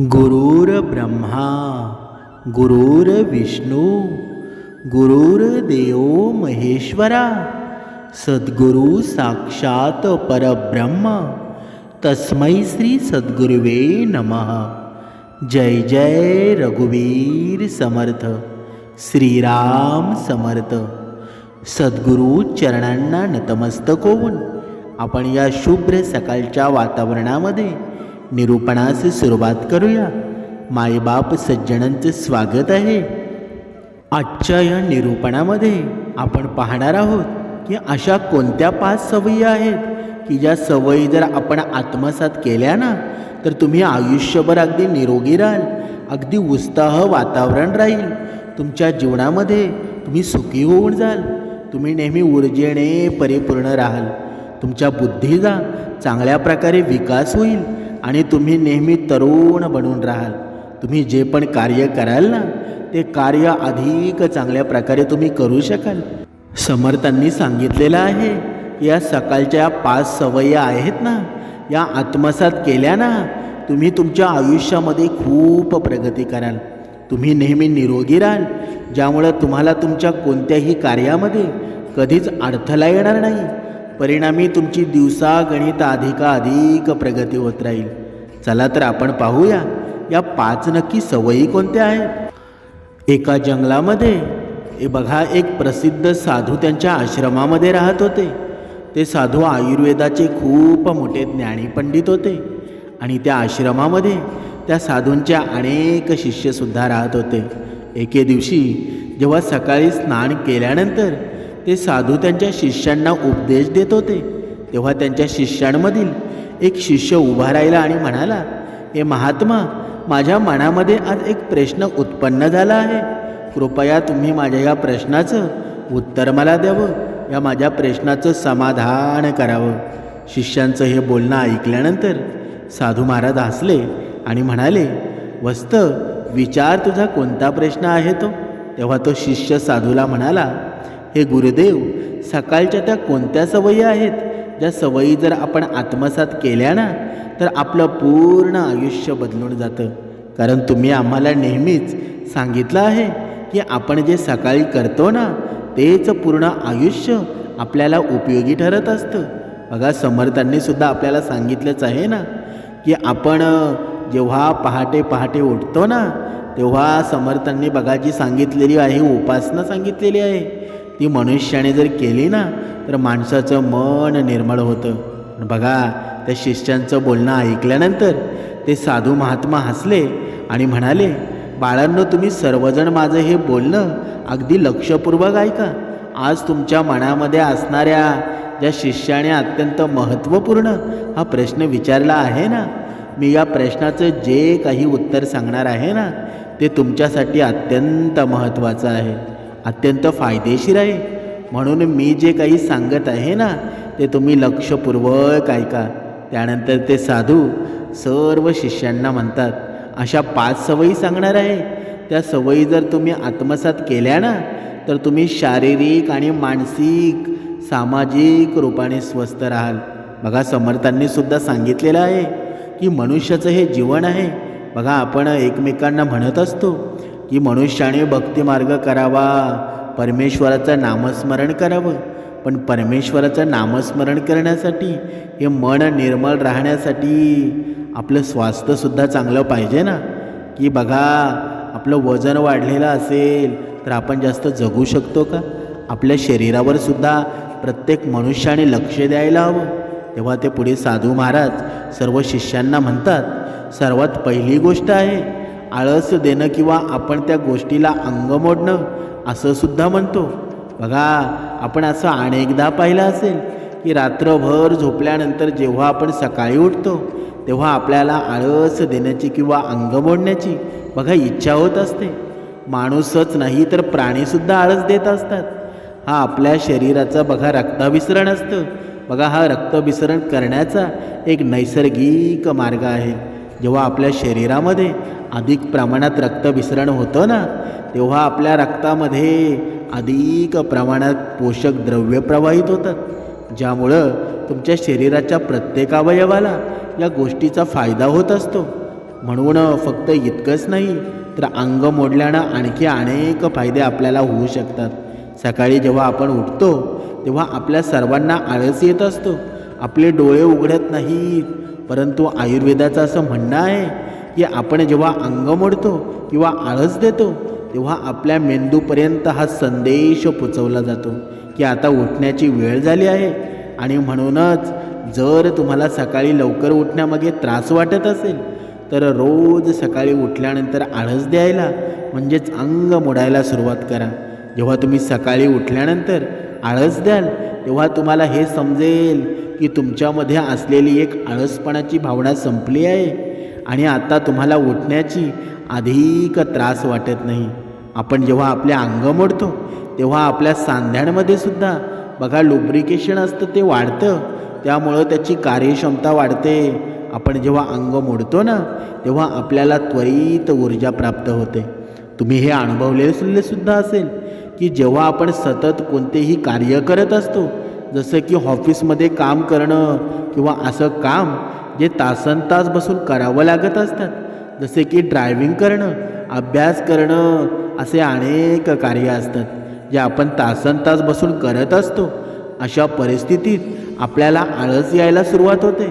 गुरुर्ब्रह्मा गुरुर्विष्णू गुरुर्देव महेश्वरा सद्गुरु साक्षात परब्रह्म तस्मै श्री सद्गुरुवे नमः. जय जय रघुवीर समर्थ श्रीराम समर्थ. सद्गुरू चरणांना नतमस्तक होऊन आपण या शुभ्र सकाळच्या वातावरणामध्ये निरूपणास सुरुवात करूया. मायबाप सज्जनांचं स्वागत आहे. आजच्या या निरूपणामध्ये आपण पाहणार आहोत की अशा कोणत्या पाच सवयी आहेत की ज्या सवयी जर आपण आत्मसात केल्या ना तर तुम्ही आयुष्यभर अगदी निरोगी राहाल अगदी उत्साह वातावरण राहील. तुमच्या जीवनामध्ये तुम्ही सुखी होऊन जाल. तुम्ही नेहमी ऊर्जेने परिपूर्ण राहाल. तुमच्या बुद्धीचा चांगल्या प्रकारे विकास होईल. आणि तुम्ही नेहमी तरुण बनून राहाल. तुम्ही जे पण कार्य कराल ना ते कार्य अधिक चांगल्या प्रकारे तुम्ही करू शकाल. समर्थांनी सांगितलेलं आहे या सकाळच्या पाच सवयी आहेत ना या आत्मसात केल्या ना तुम्ही तुमच्या आयुष्यामध्ये खूप प्रगती कराल. तुम्ही नेहमी निरोगी राहाल ज्यामुळं तुम्हाला तुमच्या कोणत्याही कार्यामध्ये कधीच अडथळा येणार नाही. परिणामी तुमची दिवसागणित अधिकाधिक प्रगती होत राहील. चला तर आपण पाहूया या पाच नक्की सवयी कोणत्या आहेत? एका जंगलामध्ये हे बघा एक प्रसिद्ध साधू त्यांच्या आश्रमामध्ये राहत होते. ते साधू आयुर्वेदाचे खूप मोठे ज्ञानी पंडित होते आणि त्या आश्रमामध्ये त्या साधूंच्या अनेक शिष्यसुद्धा राहत होते. एके दिवशी जेव्हा सकाळी स्नान केल्यानंतर ते साधू त्यांच्या शिष्यांना उपदेश देत होते. तेव्हा त्यांच्या शिष्यांमधील एक शिष्य उभा राहिला आणि म्हणाला हे महात्मा माझ्या मनामध्ये आज एक प्रश्न उत्पन्न झाला आहे. कृपया तुम्ही माझ्या या प्रश्नाचं उत्तर मला द्यावं. या माझ्या प्रश्नाचं समाधान करावं. शिष्यांचं हे बोलणं ऐकल्यानंतर साधू महाराज हसले आणि म्हणाले वस्त विचार तुझा कोणता प्रश्न आहे तो? तेव्हा तो शिष्य साधूला म्हणाला हे गुरुदेव सकाळच्या त्या कोणत्या सवयी आहेत? ज्या सवयी जर आपण आत्मसात केल्या ना तर आपलं पूर्ण आयुष्य बदलून जातं. कारण तुम्ही आम्हाला नेहमीच सांगितलं आहे की आपण जे सकाळी करतो ना तेच पूर्ण आयुष्य आपल्याला उपयोगी ठरत असतं. बघा समर्थांनी सुद्धा आपल्याला सांगितलंच आहे ना की आपण जेव्हा पहाटे पहाटे उठतो ना तेव्हा समर्थांनी बघा जी सांगितलेली आहे उपासना सांगितलेली आहे ती मनुष्याने जर केली ना तर माणसाचं मन निर्मळ होतं. बघा त्या शिष्यांचं बोलणं ऐकल्यानंतर ते साधू महात्मा हसले आणि म्हणाले बाळांनो तुम्ही सर्वजण माझं हे बोलणं अगदी लक्षपूर्वक ऐका. आज तुमच्या मनामध्ये असणाऱ्या ज्या शिष्याने अत्यंत महत्त्वपूर्ण हा प्रश्न विचारला आहे ना मी या प्रश्नाचं जे काही उत्तर सांगणार आहे ना ते तुमच्यासाठी अत्यंत महत्त्वाचं आहे. अत्यंत फायदेशीर आहे. म्हणून मी जे काही सांगत आहे ना ते तुम्ही लक्षपूर्वक ऐका. त्यानंतर ते साधू सर्व शिष्यांना म्हणतात अशा पाच सवयी सांगणार आहे. त्या सवयी जर तुम्ही आत्मसात केल्या ना तर तुम्ही शारीरिक आणि मानसिक सामाजिक रूपाने स्वस्थ राहाल. बघा समर्थांनी सुद्धा सांगितलेलं आहे की मनुष्याचं हे जीवन आहे. बघा आपण एकमेकांना म्हणत असतो की मनुष्याने भक्तिमार्ग करावा. परमेश्वराचं नामस्मरण करावं. पण परमेश्वराचं नामस्मरण करण्यासाठी हे मन निर्मळ राहण्यासाठी आपलं स्वास्थ्यसुद्धा चांगलं पाहिजे ना? की बघा आपलं वजन वाढलेलं असेल तर आपण जास्त जगू शकतो का? आपल्या शरीरावर सुद्धा प्रत्येक मनुष्याने लक्ष द्यायला हवं. तेव्हा ते पुढे साधू महाराज सर्व शिष्यांना म्हणतात सर्वात पहिली गोष्ट आहे आळस देणं किंवा आपण त्या गोष्टीला अंग मोडणं असं सुद्धा म्हणतो. बघा आपण असं अनेकदा पाहिलं असेल की रात्रभर झोपल्यानंतर जेव्हा आपण सकाळी उठतो तेव्हा आपल्याला आळस देण्याची किंवा अंग मोडण्याची बघा इच्छा होत असते. माणूसच नाही तर प्राणीसुद्धा आळस देत असतात. हा आपल्या शरीराचा बघा रक्ताभिसरण असतं. बघा हा रक्तभिसरण करण्याचा एक नैसर्गिक मार्ग आहे. जेव्हा आपल्या शरीरामध्ये अधिक प्रमाणात रक्तभिसरण होतं ना तेव्हा आपल्या रक्तामध्ये अधिक प्रमाणात पोषक द्रव्य प्रवाहित होतात ज्यामुळं तुमच्या शरीराच्या प्रत्येक अवयवाला या गोष्टीचा फायदा होत असतो. म्हणून फक्त इतकंच नाही तर अंग मोडल्यानं आणखी अनेक फायदे आपल्याला होऊ शकतात. सकाळी जेव्हा आपण उठतो तेव्हा आपल्या सर्वांना आळस येत असतो. आपले डोळे उघडत नाहीत परंतु आयुर्वेदाचं असं म्हणणं आहे की आपण जेव्हा अंग मोडतो किंवा आळस देतो तेव्हा आपल्या मेंदूपर्यंत हा संदेश पोचवला जातो की आता उठण्याची वेळ झाली आहे. आणि म्हणूनच जर तुम्हाला सकाळी लवकर उठण्यामागे त्रास वाटत असेल तर रोज सकाळी उठल्यानंतर आळस द्यायला म्हणजेच अंग मोडायला सुरुवात करा. जेव्हा तुम्ही सकाळी उठल्यानंतर आळस द्याल तेव्हा तुम्हाला हे समजेल की तुमच्यामध्ये असलेली एक आळसपणाची भावना संपली आहे. आणि आता तुम्हाला उठण्याची अधिक त्रास वाटत नाही. आपण जेव्हा आपले अंग मोडतो तेव्हा आपल्या सांध्यांमध्ये सुद्धा बघा लुब्रिकेशन असतं ते वाढतं. त्यामुळं त्याची कार्यक्षमता वाढते. आपण जेव्हा अंग मोडतो ना तेव्हा आपल्याला त्वरित ऊर्जा प्राप्त होते. तुम्ही हे अनुभवलेले सुद्धा असेल की जेव्हा आपण सतत कोणतेही कार्य करत असतो जसं की ऑफिसमध्ये काम करणं किंवा असं काम जे तासन तास बसून करावं लागत असतात. जसे की ड्रायव्हिंग करणं अभ्यास करणं असे अनेक कार्य असतात जे आपण तासन तास बसून करत असतो. अशा परिस्थितीत आपल्याला आळस यायला सुरुवात होते.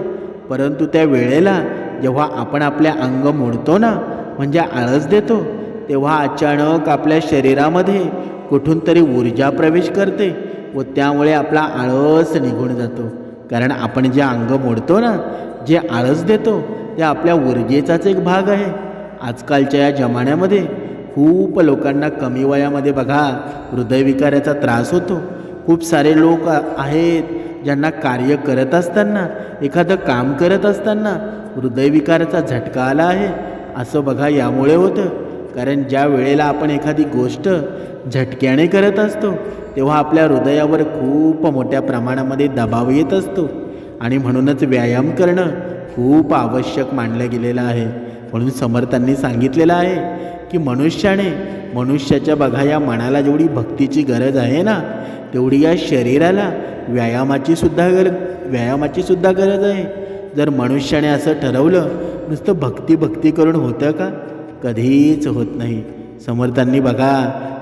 परंतु त्या वेळेला जेव्हा आपण आपल्या अंग मोडतो ना म्हणजे आळस देतो तेव्हा अचानक आपल्या शरीरामध्ये कुठून तरी ऊर्जा प्रवेश करते व त्यामुळे आपला आळस निघून जातो. कारण आपण जे अंग मोडतो ना जे आळस देतो ते आपल्या ऊर्जेचाच एक भाग आहे. आजकालच्या या जमान्यामध्ये खूप लोकांना कमी वयामध्ये बघा हृदयविकाराचा त्रास होतो. खूप सारे लोक आहेत ज्यांना कार्य करत असताना एखादं काम करत असताना हृदयविकाराचा झटका आला आहे. असं बघा यामुळे होतं. कारण ज्या वेळेला आपण एखादी गोष्ट झटक्याने करत असतो तेव्हा आपल्या हृदयावर खूप मोठ्या प्रमाणामध्ये दबाव येत असतो. आणि म्हणूनच व्यायाम करणं खूप आवश्यक मानलं गेलेलं आहे. म्हणून समर्थांनी सांगितलेलं आहे की मनुष्याने मनुष्याच्या बघा या मनाला जेवढी भक्तीची गरज आहे ना तेवढी या शरीराला व्यायामाची सुद्धा गर व्यायामाची सुद्धा गरज आहे. जर मनुष्याने असं ठरवलं नुसतं भक्ती भक्ती करून होतं का? कधीच होत नाही. समर्थांनी बघा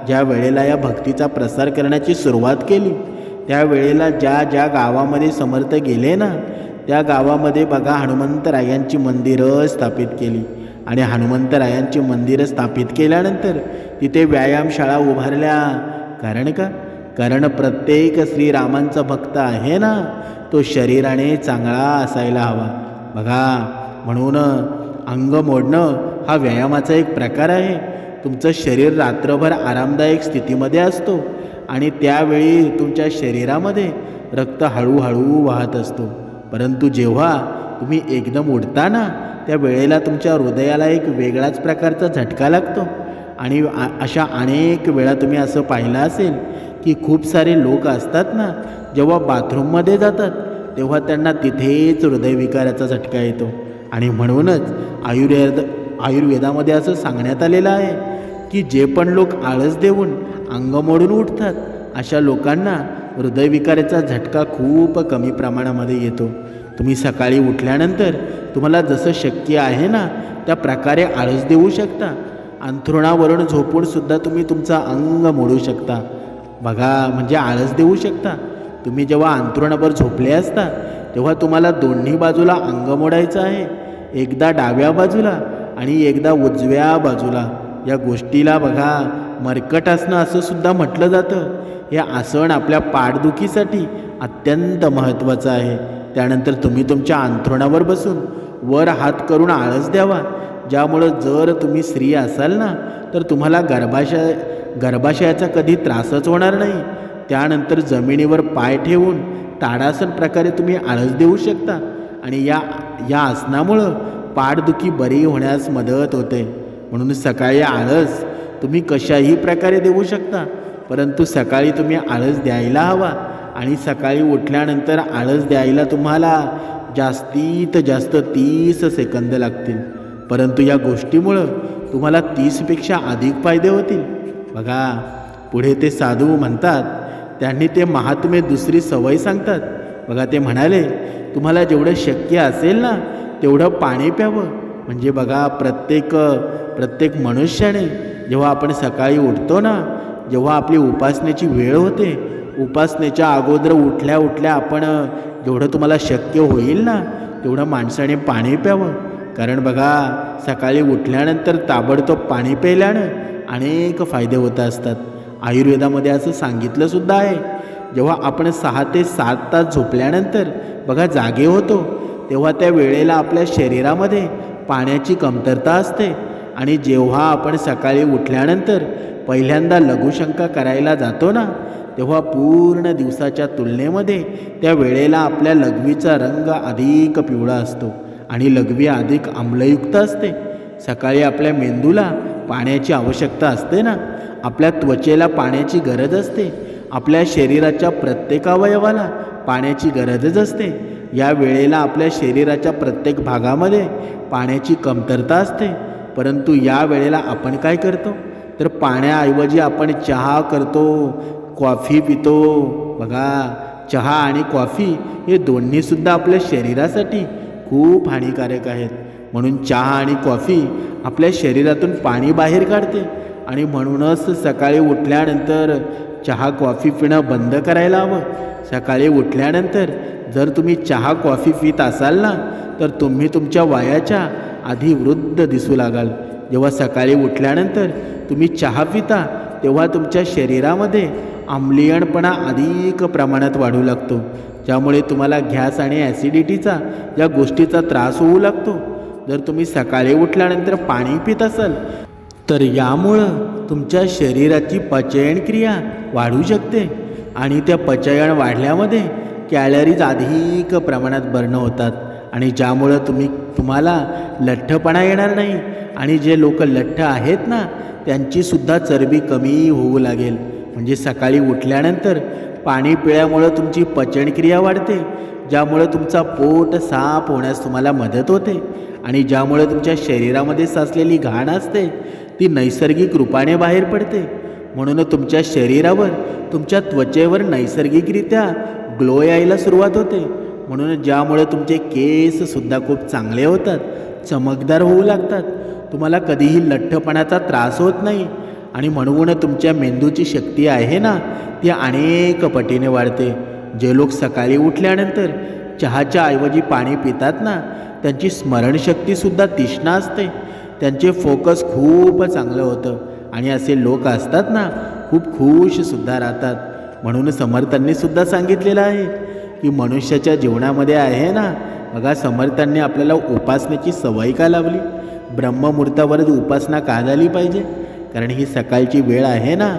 ज्या वेळेला या भक्तीचा प्रसार करण्याची सुरुवात केली त्या वेळेला ज्या ज्या गावामध्ये समर्थ गेले ना त्या गावामध्ये बघा हनुमंतरायांची मंदिरं स्थापित केली. आणि हनुमंतरायांची मंदिरं स्थापित केल्यानंतर तिथे व्यायामशाळा उभारल्या. कारण का? कारण प्रत्येक श्रीरामांचा भक्त आहे ना तो शरीराने चांगला असायला हवा. बघा म्हणून अंग मोडणं हा व्यायामाचा एक प्रकार आहे. तुमचं शरीर रात्रभर आरामदायक स्थितीमध्ये असतो. आणि त्यावेळी तुमच्या शरीरामध्ये रक्त हळूहळू वाहत असतो. परंतु जेव्हा तुम्ही एकदम उडता ना त्या वेळेला तुमच्या हृदयाला एक वेगळाच प्रकारचा झटका लागतो. आणि अशा अनेक वेळा तुम्ही असं पाहिलं असेल की खूप सारे लोक असतात ना जेव्हा बाथरूममध्ये जातात तेव्हा त्यांना तिथेच हृदयविकाराचा झटका येतो. आणि म्हणूनच आयुर्वेद आयुर्वेदामध्ये असं सांगण्यात आलेलं आहे की जे पण लोक आळस देऊन अंग मोडून उठतात. अशा लोकांना हृदयविकाराचा झटका खूप कमी प्रमाणामध्ये येतो. तुम्ही सकाळी उठल्यानंतर तुम्हाला जसं शक्य आहे ना त्या प्रकारे आळस देऊ शकता. अंथरुणावरून झोपूनसुद्धा तुम्ही तुमचा अंग मोडू शकता. बघा म्हणजे आळस देऊ शकता. तुम्ही जेव्हा अंथरुणावर झोपले असता तेव्हा तुम्हाला दोन्ही बाजूला अंग मोडायचं आहे. एकदा डाव्या बाजूला आणि एकदा उजव्या बाजूला. या गोष्टीला बघा मरकट असणं असं सुद्धा म्हटलं जातं. हे आसन आपल्या पाठदुखीसाठी अत्यंत महत्त्वाचं आहे. त्यानंतर तुम्ही तुमच्या अंथरुणावर बसून वर हात करून आळस द्यावा. ज्यामुळं जर तुम्ही स्त्री असाल ना तर तुम्हाला गर्भाशय गर्भाशयाचा कधी त्रासच होणार नाही. त्यानंतर जमिनीवर पाय ठेवून ताडासन प्रकारे तुम्ही आळस देऊ शकता. आणि या या आसनामुळं पाठदुखी बरी होण्यास मदत होते. म्हणून सकाळी आळस तुम्ही कशाही प्रकारे देऊ शकता. परंतु सकाळी तुम्ही आळस द्यायला हवा. आणि सकाळी उठल्यानंतर आळस द्यायला तुम्हाला जास्तीत जास्त तीस सेकंद लागतील. परंतु या गोष्टीमुळं तुम्हाला तीसपेक्षा अधिक फायदे होतील. बघा पुढे ते साधू म्हणतात त्यांनी ते महात्मे दुसरी सवय सांगतात. बघा ते म्हणाले तुम्हाला जेवढं शक्य असेल ना तेवढं पाणी प्यावं. म्हणजे बघा प्रत्येक प्रत्येक मनुष्याने जेव्हा आपण सकाळी उठतो ना जेव्हा आपली उपासनेची वेळ होते उपासनेच्या अगोदर उठल्या उठल्या आपण जेवढं तुम्हाला शक्य होईल ना तेवढं माणसाने पाणी प्यावं. कारण बघा सकाळी उठल्यानंतर ताबडतोब पाणी प्यायल्यानं अनेक फायदे होत असतात. आयुर्वेदामध्ये असं सांगितलंसुद्धा आहे. जेव्हा आपण सहा ते सात तास झोपल्यानंतर बघा जागे होतो तेव्हा त्या वेळेला आपल्या शरीरामध्ये पाण्याची कमतरता असते. आणि जेव्हा आपण सकाळी उठल्यानंतर पहिल्यांदा लघुशंका करायला जातो ना तेव्हा पूर्ण दिवसाच्या तुलनेमध्ये त्या वेळेला आपल्या लघवीचा रंग अधिक पिवळा असतो आणि लघवी अधिक आम्लयुक्त असते. सकाळी आपल्या मेंदूला पाण्याची आवश्यकता असते ना आपल्या त्वचेला पाण्याची गरज असते आपल्या शरीराच्या प्रत्येक अवयवाला पाण्याची गरजच असते. या वेळेला आपल्या शरीराच्या प्रत्येक भागामध्ये पाण्याची कमतरता असते. परंतु या वेळेला आपण काय करतो? तर पाण्याऐवजी आपण चहा करतो कॉफी पितो. बघा चहा आणि कॉफी हे दोन्हीसुद्धा आपल्या शरीरासाठी खूप हानिकारक आहेत. म्हणून चहा आणि कॉफी आपल्या शरीरातून पाणी बाहेर काढते आणि म्हणूनच सकाळी उठल्यानंतर चहा कॉफी पिणं बंद करायला हवं. सकाळी उठल्यानंतर जर तुम्ही चहा कॉफी पित असाल ना तर तुम्ही तुमच्या वयाच्या आधी वृद्ध दिसू लागाल. जेव्हा सकाळी उठल्यानंतर तुम्ही चहा पिता तेव्हा तुमच्या शरीरामध्ये आम्लीयणपणा अधिक प्रमाणात वाढू लागतो. ज्यामुळे तुम्हाला गॅस आणि ॲसिडिटीचा या गोष्टीचा त्रास होऊ लागतो. जर तुम्ही सकाळी उठल्यानंतर पाणी पित असाल तर यामुळं तुमच्या शरीराची पचयन क्रिया वाढू शकते आणि त्या पचयन वाढल्यामध्ये कॅलरीज अधिक प्रमाणात बर्न होतात. आणि ज्यामुळं तुम्ही तुम्हाला लठ्ठपणा येणार नाही. आणि जे लोक लठ्ठ आहेत ना त्यांचीसुद्धा चरबी कमी होऊ लागेल. म्हणजे सकाळी उठल्यानंतर पाणी पिण्यामुळं तुमची पचनक्रिया वाढते ज्यामुळं तुमचा पोट साफ होण्यास तुम्हाला मदत होते आणि ज्यामुळे तुमच्या शरीरामध्ये साचलेली घाण असते ती नैसर्गिक रूपाने बाहेर पडते. म्हणून तुमच्या शरीरावर तुमच्या त्वचेवर नैसर्गिकरित्या ग्लो यायला सुरुवात होते. म्हणून ज्यामुळे तुमचे केससुद्धा खूप चांगले होतात चमकदार होऊ लागतात. तुम्हाला कधीही लठ्ठपणाचा त्रास होत नाही. आणि म्हणून तुमच्या मेंदूची शक्ती आहे ना ती अनेक पटीने वाढते. जे लोक सकाळी उठल्यानंतर चहाच्या ऐवजी पाणी पितात ना त्यांची स्मरणशक्तीसुद्धा तीक्ष्ण असते. त्यांचे फोकस खूप चांगलं होतं. आणि असे लोक असतात ना खूप खुशसुद्धा राहतात. म्हणून समर्थांनीसुद्धा सांगितलेलं आहे. की मनुष्याच्या जीवनामध्ये आहे ना बघा समर्थांनी आपल्याला उपासनेची सवय का लावली? ब्रह्ममुहूर्तावरच उपासना का झाली पाहिजे? कारण ही सकाळची वेळ आहे ना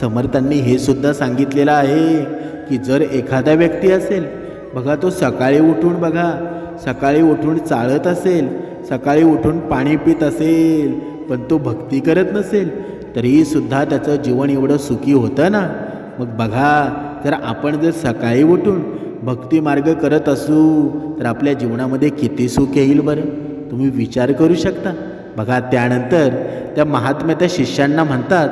समर्थांनी हे सुद्धा सांगितलेलं आहे की जर एखादा व्यक्ती असेल बघा तो सकाळी उठून बघा सकाळी उठून चाळत असेल सकाळी उठून पाणी पित असेल पण तो भक्ती करत नसेल तरीसुद्धा त्याचं जीवन एवढं सुखी होतं ना. मग बघा जर आपण जर सकाळी उठून भक्ती मार्ग करत असू तर आपल्या जीवनामध्ये किती सुख येईल बरं? तुम्ही विचार करू शकता. बघा त्यानंतर त्या महात्म्या त्या शिष्यांना म्हणतात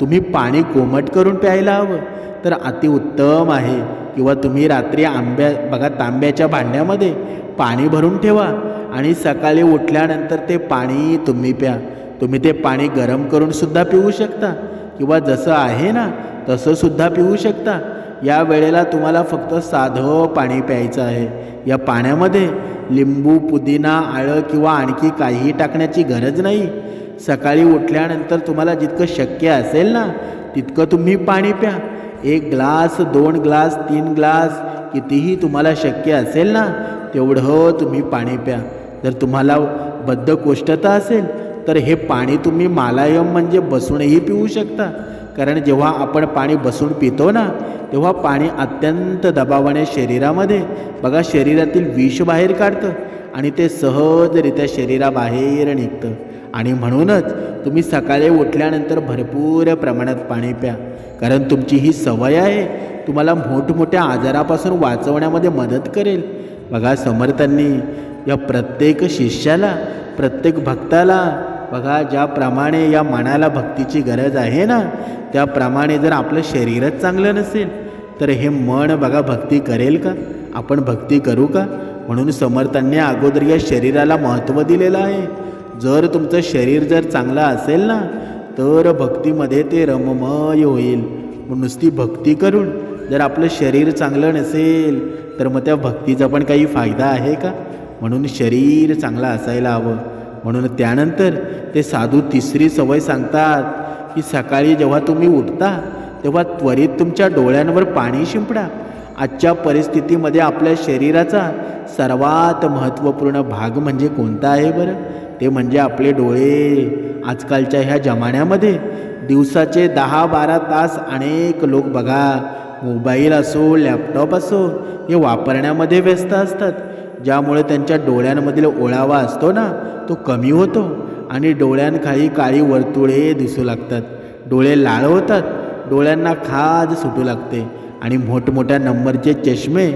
तुम्ही पाणी कोमट करून प्यायला हवं. तर अतिउत्तम आहे. किंवा तुम्ही रात्री आंब्या बघा तांब्याच्या भांड्यामध्ये पाणी भरून ठेवा आणि सकाळी उठल्यानंतर ते पाणी तुम्ही प्या. तुम्ही ते पाणी गरम करूनसुद्धा पिऊ शकता. किंवा जसं आहे ना तसंसुद्धा पिऊ शकता. या वेळेला तुम्हाला फक्त साधं पाणी प्यायचं आहे. या पाण्यामध्ये लिंबू पुदिना आळं किंवा आणखी काहीही टाकण्याची गरज नाही. सकाळी उठल्यानंतर तुम्हाला जितकं शक्य असेल ना तितकं तुम्ही पाणी प्या. एक ग्लास दोन ग्लास तीन ग्लास कितीही तुम्हाला शक्य असेल ना तेवढं तुम्ही पाणी प्या. जर तुम्हाला बद्धकोष्ठता असेल तर हे पाणी तुम्ही मालायम म्हणजे बसूनही पिऊ शकता. कारण जेव्हा आपण पाणी बसून पितो ना तेव्हा पाणी अत्यंत दबावाने शरीरामध्ये बघा शरीरातील विष बाहेर काढतं आणि ते सहजरित्या शरीराबाहेर निघतं. आणि म्हणूनच तुम्ही सकाळी उठल्यानंतर भरपूर प्रमाणात पाणी प्या. कारण तुमची ही सवय आहे तुम्हाला मोठमोठ्या आजारापासून वाचवण्यामध्ये मदत करेल. बघा समर्थांनी या प्रत्येक शिष्याला प्रत्येक भक्ताला बघा ज्याप्रमाणे या मनाला भक्तीची गरज आहे ना त्याप्रमाणे जर आपलं शरीरच चांगलं नसेल तर हे मन बघा भक्ती करेल का? आपण भक्ती करू का? म्हणून समर्थांनी अगोदर या शरीराला महत्त्व दिलेलं आहे. जर तुमचं शरीर जर चांगलं असेल ना तर भक्तीमध्ये ते रममय होईल. मग नुसती भक्ती करून जर आपलं शरीर चांगलं नसेल तर मग त्या भक्तीचा पण काही फायदा आहे का? म्हणून शरीर चांगलं असायला हवं. म्हणून त्यानंतर ते साधू तिसरी सवय सांगतात की सकाळी जेव्हा तुम्ही उठता तेव्हा त्वरित तुमच्या डोळ्यांवर पाणी शिंपडा. आजच्या परिस्थितीमध्ये आपल्या शरीराचा सर्वात महत्त्वपूर्ण भाग म्हणजे कोणता आहे बरं? ते म्हणजे आपले डोळे. आजकालच्या ह्या जमान्यामध्ये दिवसाचे दहा बारा तास अनेक लोक बघा मोबाईल असो लॅपटॉप असो हे वापरण्यामध्ये व्यस्त असतात. ज्यामुळे त्यांच्या डोळ्यांमधील ओळावा असतो ना तो कमी होतो आणि डोळ्यांखाली काळी वर्तुळे दिसू लागतात. डोळे लाळ होतात डोळ्यांना खाज सुटू लागते आणि मोठमोठ्या नंबरचे चष्मे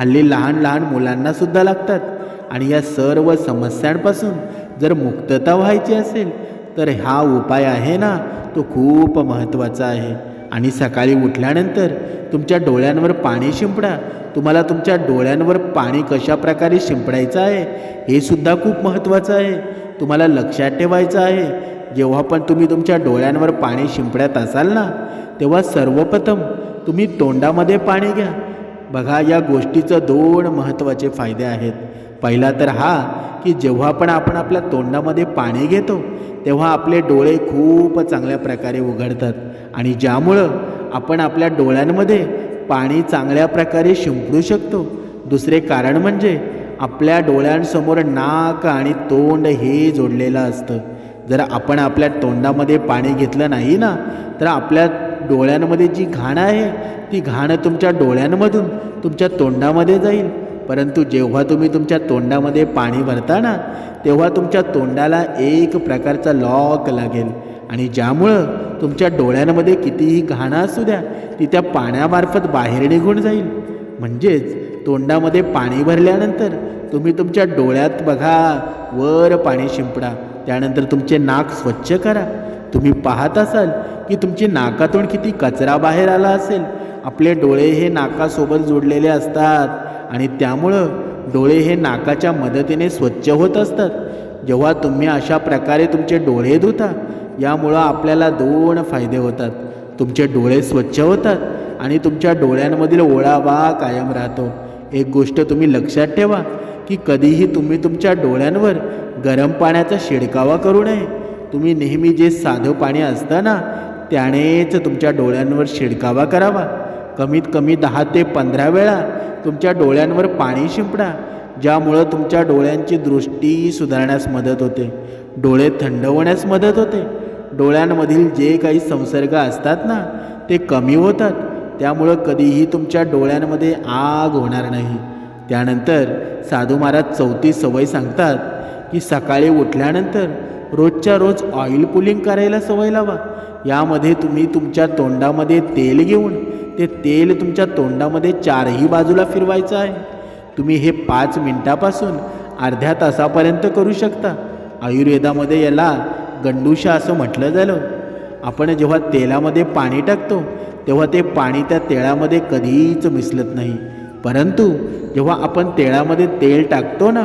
हल्ली लहान लहान मुलांनासुद्धा लागतात. आणि या सर्व समस्यांपासून जर मुक्तता व्हायची असेल तर हा उपाय आहे ना तो खूप महत्त्वाचा आहे. आणि सकाळी उठल्यानंतर तुमच्या डोळ्यांवर पाणी शिंपडा. तुम्हाला तुमच्या डोळ्यांवर पाणी कशा प्रकारे शिंपडायचं आहे हे सुद्धा खूप महत्त्वाचं आहे. तुम्हाला लक्षात ठेवायचं आहे जेव्हा पण तुम्ही तुमच्या डोळ्यांवर पाणी शिंपडत असाल ना तेव्हा सर्वप्रथम तुम्ही तोंडामध्ये पाणी घ्या. बघा या गोष्टीचं दोन महत्त्वाचे फायदे आहेत. पहिला तर हा की जेव्हा पण आपण आपल्या तोंडामध्ये पाणी घेतो तेव्हा आपले डोळे खूप चांगल्या प्रकारे उघडतात. आणि ज्यामुळं आपण आपल्या डोळ्यांमध्ये पाणी चांगल्या प्रकारे शिंपडू शकतो. दुसरे कारण म्हणजे आपल्या डोळ्यांसमोर नाक आणि तोंड हे जोडलेलं असतं. जर आपण आपल्या तोंडामध्ये पाणी घेतलं नाही ना तर आपल्या डोळ्यांमध्ये जी घाण आहे ती घाण तुमच्या डोळ्यांमधून तुमच्या तोंडामध्ये जाईल. परंतु जेव्हा तुम्ही तुमच्या तोंडामध्ये पाणी भरता ना तेव्हा तुमच्या तोंडाला एक प्रकारचा लॉक लागेल. आणि ज्यामुळं तुमच्या डोळ्यांमध्ये कितीही घाणं असू द्या ती त्या पाण्यामार्फत बाहेर निघून जाईल. म्हणजेच तोंडामध्ये पाणी भरल्यानंतर तुम्ही तुमच्या डोळ्यात बघा वर पाणी शिंपडा. त्यानंतर तुमचे नाक स्वच्छ करा. तुम्ही पाहत असाल की तुमची नाकातून किती कचरा बाहेर आला असेल. आपले डोळे हे नाकासोबत जोडलेले असतात आणि त्यामुळं डोळे हे नाकाच्या मदतीने स्वच्छ होत असतात. जेव्हा तुम्ही अशा प्रकारे तुमचे डोळे धुता यामुळं आपल्याला दोन फायदे होतात. तुमचे डोळे स्वच्छ होतात आणि तुमच्या डोळ्यांमधील ओळावा कायम राहतो. एक गोष्ट तुम्ही लक्षात ठेवा की कधीही तुम्ही तुमच्या डोळ्यांवर गरम पाण्याचा शिडकावा करू नये. तुम्ही नेहमी जे साधं पाणी असतं ना त्यानेच तुमच्या डोळ्यांवर शिडकावा करावा. कमीत कमी दहा ते पंधरा वेळा तुमच्या डोळ्यांवर पाणी शिंपडा ज्यामुळं तुमच्या डोळ्यांची दृष्टी सुधारण्यास मदत होते. डोळे थंड होण्यास मदत होते. डोळ्यांमधील जे काही संसर्ग असतात ना ते कमी होतात. त्यामुळं कधीही तुमच्या डोळ्यांमध्ये आग होणार नाही. त्यानंतर साधू महाराज चौथी सवय सांगतात की सकाळी उठल्यानंतर रोजच्या रोज ऑइल पुलिंग करायला सवय लावा. यामध्ये तुम्ही तुमच्या तोंडामध्ये तेल घेऊन ते तेल तुमच्या तोंडामध्ये चारही बाजूला फिरवायचं आहे. तुम्ही हे पाच मिनटापासून अर्ध्या तासापर्यंत करू शकता. आयुर्वेदामध्ये याला गंडूशा असं म्हटलं झालं आपण जेव्हा तेलामध्ये पाणी टाकतो तेव्हा ते पाणी त्या तेळामध्ये कधीच मिसलत नाही. परंतु जेव्हा आपण तेळामध्ये तेल टाकतो ना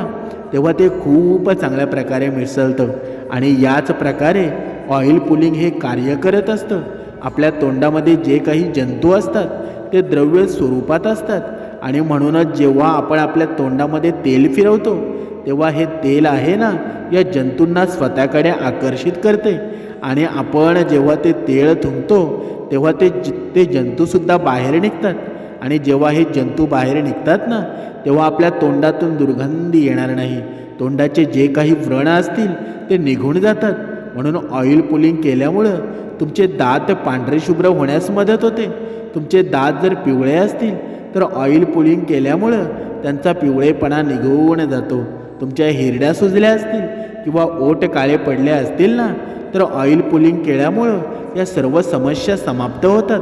तेव्हा ते खूप चांगल्या प्रकारे मिसळतं आणि याच प्रकारे ऑइल पुलिंग हे कार्य करत असतं. आपल्या तोंडामध्ये जे काही जंतू असतात ते द्रव्य स्वरूपात असतात. आणि म्हणूनच जेव्हा आपण आपल्या तोंडामध्ये तेल फिरवतो तेव्हा हे तेल आहे ना या जंतूंना स्वतःकडे आकर्षित करते. आणि आपण जेव्हा ते तेल थुंकतो तेव्हा ते ज ते जंतूसुद्धा बाहेर निघतात. आणि जेव्हा हे जंतू बाहेर निघतात ना तेव्हा आपल्या तोंडातून दुर्गंधी येणार नाही. तोंडाचे जे काही व्रण असतील ते निघून जातात. म्हणून ऑइल पुलिंग केल्यामुळं तुमचे दात पांढरे शुभ्र होण्यास मदत होते. तुमचे दात जर पिवळे असतील तर ऑइल पुलिंग केल्यामुळं त्यांचा पिवळेपणा निघून जातो. तुमच्या हिरड्या सुजल्या असतील किंवा ओट काळे पडले असतील ना तर ऑइल पुलिंग केल्यामुळं या सर्व समस्या समाप्त होतात.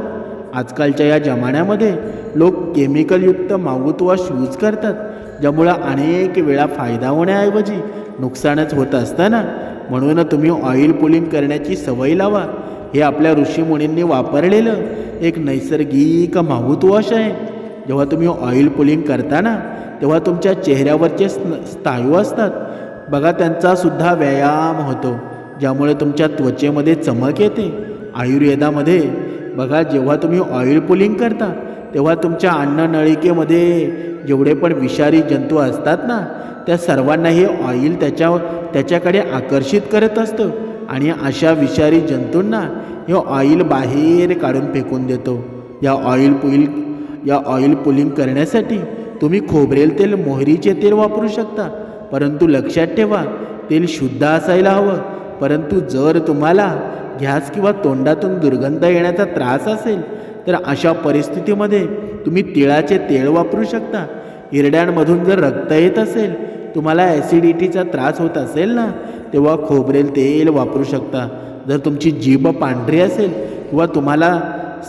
आजकालच्या या जमान्यामध्ये लोक केमिकलयुक्त माउथवॉश यूज करतात ज्यामुळं अनेक वेळा फायदा होण्याऐवजी नुकसानच होत असतं ना म्हणून तुम्ही ऑइल पुलिंग करण्याची सवय लावा. हे आपल्या ऋषीमुनींनी वापरलेलं एक नैसर्गिक माउथवॉश आहे. जेव्हा तुम्ही ऑइल पुलिंग करता ना तेव्हा तुमच्या चेहऱ्यावरचे स्न- स्नायू असतात. बघा त्यांचा सुद्धा व्यायाम होतो ज्यामुळे तुमच्या त्वचेमध्ये चमक येते. आयुर्वेदामध्ये बघा जेव्हा तुम्ही ऑइल पुलिंग करता तेव्हा तुमच्या अन्ननळिकेमध्ये जेवढे पण विषारी जंतू असतात ना त्या सर्वांना हे ऑइल त्याच्या त्याच्याकडे आकर्षित करत असतं. आणि अशा विषारी जंतूंना हे ऑइल बाहेर काढून फेकून देतो. या ऑइल पुईल या ऑइल पुलिंग करण्यासाठी तुम्ही खोबरेल तेल मोहरीचे तेल वापरू शकता. परंतु लक्षात ठेवा तेल शुद्ध असायला हवं. परंतु जर तुम्हाला गॅस किंवा तोंडातून दुर्गंध येण्याचा त्रास असेल तर अशा परिस्थितीमध्ये तुम्ही तिळाचे तेल वापरू शकता. हिरड्यांमधून जर रक्त येत असेल तुम्हाला ॲसिडिटीचा त्रास होत असेल ना तेव्हा खोबरेल तेल वापरू शकता. जर तुमची जीभ पांढरी असेल किंवा तुम्हाला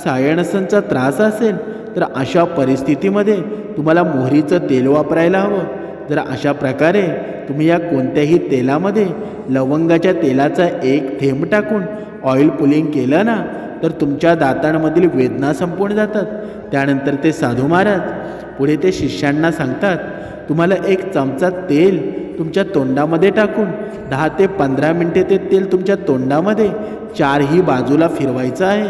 सायणसनचा त्रास असेल तर अशा परिस्थितीमध्ये तुम्हाला मोहरीचं तेल वापरायला हवं. जर अशा प्रकारे तुम्ही या कोणत्याही तेलामध्ये लवंगाच्या तेलाचा एक थेंब टाकून ऑइल पुलिंग केलं ना तर तुमच्या दातांमधील वेदना संपून जातात. त्यानंतर ते साधू महाराज पुढे ते शिष्यांना सांगतात तुम्हाला एक चमचा तेल तुमच्या तोंडामध्ये टाकून दहा ते पंधरा मिनटे ते तेल तुमच्या तोंडामध्ये चारही बाजूला फिरवायचं आहे.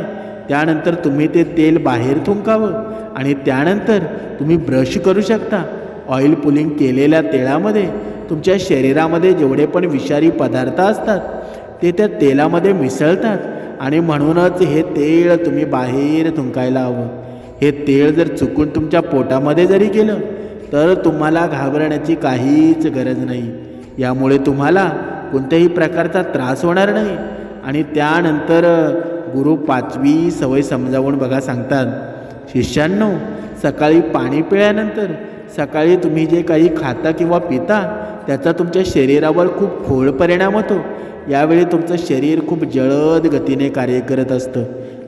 त्यानंतर तुम्ही ते तेल बाहेर थुंकावं आणि त्यानंतर तुम्ही ब्रश करू शकता. ऑइल पुलिंग केलेल्या तेलामध्ये तुमच्या शरीरामध्ये जेवढे पण विषारी पदार्थ असतात ते त्या तेलामध्ये मिसळतात आणि म्हणूनच हे तेल तुम्ही बाहेर थुंकायला हवं. हे तेल जर चुकून तुमच्या पोटामध्ये जरी गेलं तर तुम्हाला घाबरण्याची काहीच गरज नाही. यामुळे तुम्हाला कोणत्याही प्रकारचा त्रास होणार नाही. आणि त्यानंतर गुरु पाचवी सवय समजावून बघा सांगतात शिष्यांनो सकाळी पाणी पिल्यानंतर सकाळी तुम्ही जे काही खाता किंवा पिता त्याचा तुमच्या शरीरावर खूप खोल परिणाम होतो. यावेळी तुमचं शरीर खूप जलद गतीने कार्य करत असतं.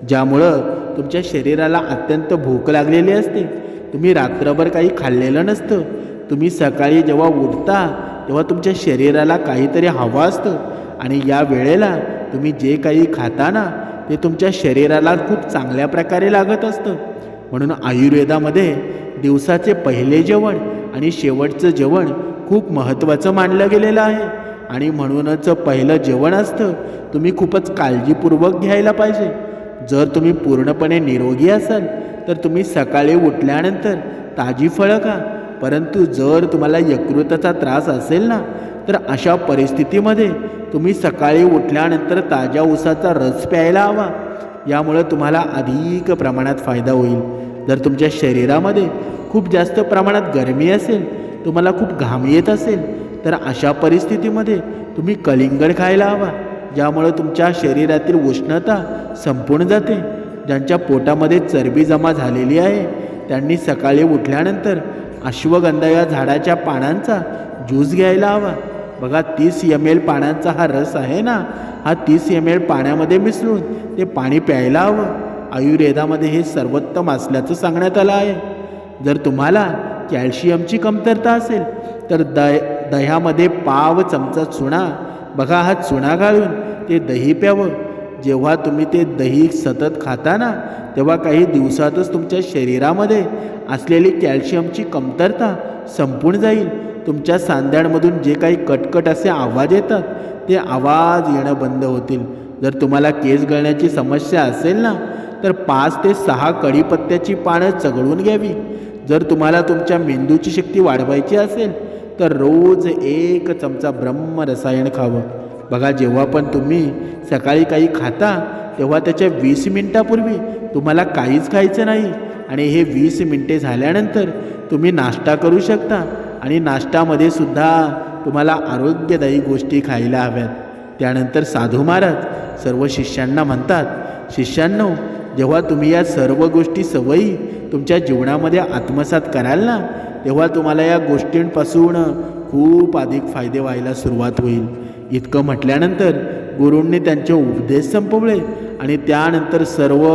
ज्यामुळं तुमच्या शरीराला अत्यंत भूक लागलेली असते. तुम्ही रात्रभर काही खाल्लेलं नसतं. तुम्ही सकाळी जेव्हा उठता तेव्हा तुमच्या शरीराला काहीतरी हवं असतं. आणि या वेळेला तुम्ही जे काही खाता ना ते तुमच्या शरीराला खूप चांगल्या प्रकारे लागत असतं. म्हणून आयुर्वेदामध्ये दिवसाचे पहिले जेवण आणि शेवटचं जेवण खूप महत्त्वाचं मानलं गेलेलं आहे. आणि म्हणूनच पहिलं जेवण असतं तुम्ही खूपच काळजीपूर्वक घ्यायला पाहिजे. जर तुम्ही पूर्णपणे निरोगी असाल तर तुम्ही सकाळी उठल्यानंतर ताजी फळं खा. परंतु जर तुम्हाला यकृताचा त्रास असेल ना तर अशा परिस्थितीमध्ये तुम्ही सकाळी उठल्यानंतर ताज्या ऊसाचा रस प्यायला हवा. यामुळं तुम्हाला अधिक प्रमाणात फायदा होईल. जर तुमच्या शरीरामध्ये खूप जास्त प्रमाणात गरमी असेल तुम्हाला खूप घाम येत असेल तर अशा परिस्थितीमध्ये तुम्ही कलिंगड खायला हवा. ज्यामुळं तुमच्या शरीरातील उष्णता संपून जाते. ज्यांच्या पोटामध्ये चरबी जमा झालेली आहे त्यांनी सकाळी उठल्यानंतर अश्वगंधा या झाडाच्या पानांचा ज्यूस घ्यायला हवा. बघा तीस एम एल पाण्याचा हा रस आहे ना? हा तीस एम एल पाण्यामध्ये मिसळून ते पाणी प्यायला हवं. आयुर्वेदामध्ये हे सर्वोत्तम असल्याचं सांगण्यात आलं आहे. जर तुम्हाला कॅल्शियमची कमतरता असेल तर दय दह्यामध्ये पाव चमचा चुणा बघा हा चुणा घालून ते दही प्यावं. जेव्हा तुम्ही ते दही सतत खाता ना तेव्हा काही दिवसातच तुमच्या शरीरामध्ये असलेली कॅल्शियमची कमतरता संपून जाईल. तुमच्या सांध्यांमधून जे काही कटकट असे आवाज येतात ते आवाज येणं बंद होतील. जर तुम्हाला केस गळण्याची समस्या असेल ना तर पाच ते सहा कढीपत्त्याची पानं चघळून घ्यावी. जर तुम्हाला तुमच्या मेंदूची शक्ती वाढवायची असेल तर रोज एक चमचा ब्रह्म रसायन खावं. बघा जेव्हा पण तुम्ही सकाळी काही खाता तेव्हा त्याच्या वीस मिनटापूर्वी तुम्हाला काहीच खायचं नाही. आणि हे वीस मिनटे झाल्यानंतर तुम्ही नाश्ता करू शकता आणि नाश्त्यामध्ये सुद्धा तुम्हाला आरोग्यदायी गोष्टी खायला हव्यात. त्यानंतर साधू महाराज सर्व शिष्यांना म्हणतात शिष्यांनो जेव्हा तुम्ही या सर्व गोष्टी सवयी तुमच्या जीवनामध्ये आत्मसात कराल ना तेव्हा तुम्हाला या गोष्टींपासून खूप अधिक फायदे व्हायला सुरुवात होईल. इतकं म्हटल्यानंतर गुरूंनी त्यांचे उपदेश संपवले आणि त्यानंतर सर्व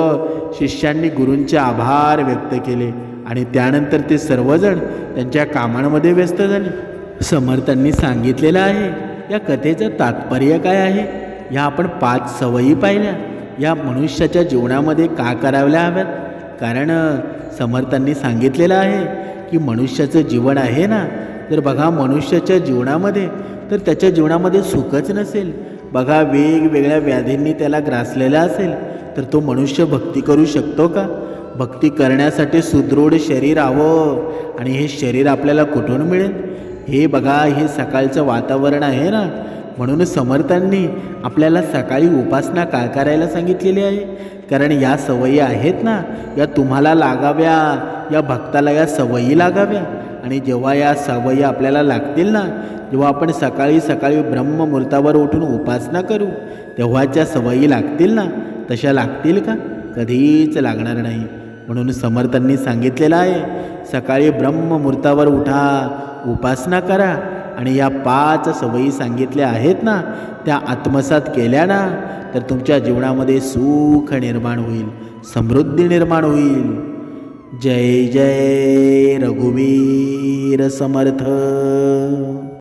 शिष्यांनी गुरूंचे आभार व्यक्त केले आणि त्यानंतर ते सर्वजण त्यांच्या कामांमध्ये व्यस्त झाले. समर्थांनी सांगितलेलं आहे या कथेचं तात्पर्य काय आहे? ह्या आपण पाच सवयी पाहिल्या. या मनुष्याच्या जीवनामध्ये का कराव्या हव्यात? कारण समर्थांनी सांगितलेलं आहे की मनुष्याचं जीवन आहे ना तर बघा मनुष्याच्या जीवनामध्ये तर त्याच्या जीवनामध्ये सुखच नसेल. बघा वेगवेगळ्या व्याधींनी त्याला ग्रासलेला असेल तर तो मनुष्य भक्ती करू शकतो का? भक्ती करण्यासाठी सुदृढ शरीर हवं आणि हे शरीर आपल्याला कुठून मिळेल? हे बघा हे सकाळचं वातावरण आहे ना? म्हणून समर्थांनी आपल्याला सकाळी उपासना का करायला सांगितलेली आहे? कारण या सवयी आहेत ना या तुम्हाला लागाव्या या भक्ताला या सवयी लागाव्या. आणि जेव्हा या सवयी आपल्याला लागतील ना जेव्हा आपण सकाळी सकाळी ब्रह्ममुहूर्तावर उठून उपासना करू तेव्हाच्या सवयी लागतील ना तशा लागतील का? कधीच लागणार नाही. म्हणून समर्थांनी सांगितलेलं आहे सकाळी ब्रह्ममुहूर्तावर उठा उपासना करा आणि या पाच सवयी सांगितल्या आहेत ना त्या आत्मसात केल्या ना तर तुमच्या जीवनामध्ये सुख निर्माण होईल समृद्धी निर्माण होईल. जय जय रघुवीर समर्थ।